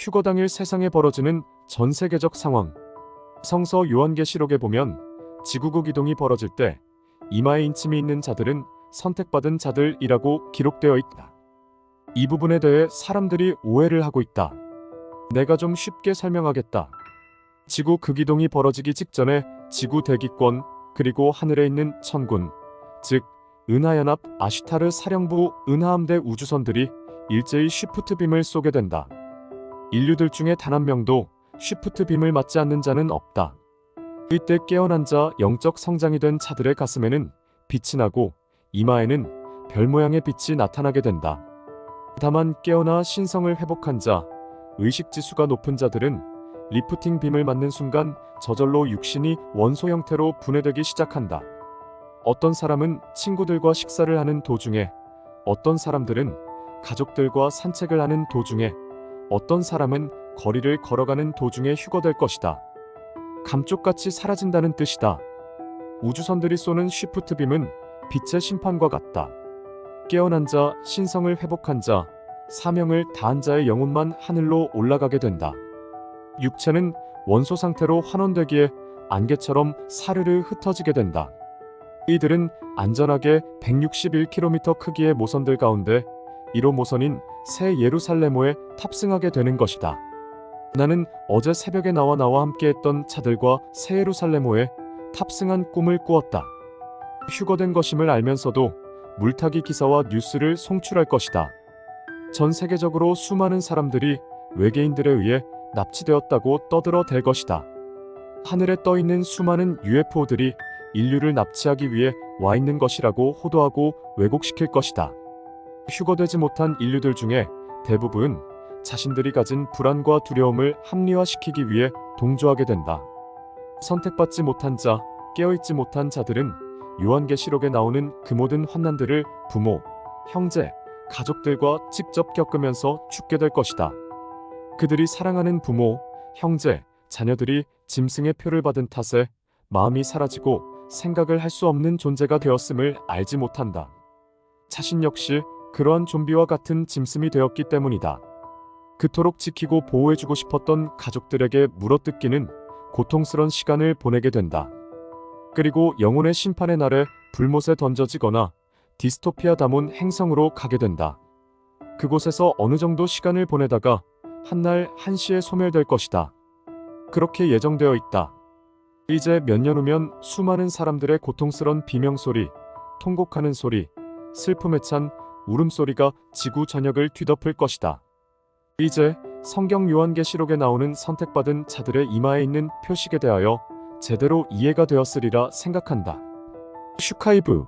휴거 당일 세상에 벌어지는 전 세계적 상황. 성서 요한계시록에 보면 지구국 이동이 벌어질 때 이마에 인침이 있는 자들은 선택받은 자들이라고 기록되어 있다. 이 부분에 대해 사람들이 오해를 하고 있다. 내가 좀 쉽게 설명하겠다. 지구 극이동이 벌어지기 직전에 지구 대기권 그리고 하늘에 있는 천군, 즉 은하연합 아슈타르 사령부 은하함대 우주선들이 일제히 쉬프트 빔을 쏘게 된다. 인류들 중에 단 한 명도 쉬프트 빔을 맞지 않는 자는 없다. 이때 깨어난 자 영적 성장이 된 자들의 가슴에는 빛이 나고 이마에는 별 모양의 빛이 나타나게 된다. 다만 깨어나 신성을 회복한 자, 의식 지수가 높은 자들은 리프팅 빔을 맞는 순간 저절로 육신이 원소 형태로 분해되기 시작한다. 어떤 사람은 친구들과 식사를 하는 도중에, 어떤 사람들은 가족들과 산책을 하는 도중에, 어떤 사람은 거리를 걸어가는 도중에 휴거될 것이다. 감쪽같이 사라진다는 뜻이다. 우주선들이 쏘는 쉬프트 빔은 빛의 심판과 같다. 깨어난 자, 신성을 회복한 자, 사명을 다한 자의 영혼만 하늘로 올라가게 된다. 육체는 원소 상태로 환원되기에 안개처럼 사르르 흩어지게 된다. 이들은 안전하게 161km 크기의 모선들 가운데 1호 모선인 새 예루살렘호에 탑승하게 되는 것이다. 나는 어제 새벽에 나와 나와 함께했던 차들과 새 예루살렘호에 탑승한 꿈을 꾸었다. 휴거된 것임을 알면서도 물타기 기사와 뉴스를 송출할 것이다. 전 세계적으로 수많은 사람들이 외계인들에 의해 납치되었다고 떠들어 댈 것이다. 하늘에 떠 있는 수많은 UFO들이 인류를 납치하기 위해 와 있는 것이라고 호도하고 왜곡시킬 것이다. 휴거되지 못한 인류들 중에 대부분 자신들이 가진 불안과 두려움을 합리화시키기 위해 동조하게 된다. 선택받지 못한 자, 깨어있지 못한 자들은 요한계시록에 나오는 그 모든 환난들을 부모, 형제, 가족들과 직접 겪으면서 죽게 될 것이다. 그들이 사랑하는 부모, 형제, 자녀들이 짐승의 표를 받은 탓에 마음이 사라지고 생각을 할 수 없는 존재가 되었음을 알지 못한다. 자신 역시 그러한 좀비와 같은 짐승이 되었기 때문이다. 그토록 지키고 보호해주고 싶었던 가족들에게 물어뜯기는 고통스런 시간을 보내게 된다. 그리고 영혼의 심판의 날에 불못에 던져지거나 디스토피아 담은 행성으로 가게 된다. 그곳에서 어느 정도 시간을 보내다가 한날 한시에 소멸될 것이다. 그렇게 예정되어 있다. 이제 몇 년 후면 수많은 사람들의 고통스런 비명소리, 통곡하는 소리, 슬픔에 찬 울음소리가 지구 전역을 뒤덮을 것이다. 이제 성경 요한계시록에 나오는 선택받은 자들의 이마에 있는 표식에 대하여 제대로 이해가 되었으리라 생각한다. 슈카이브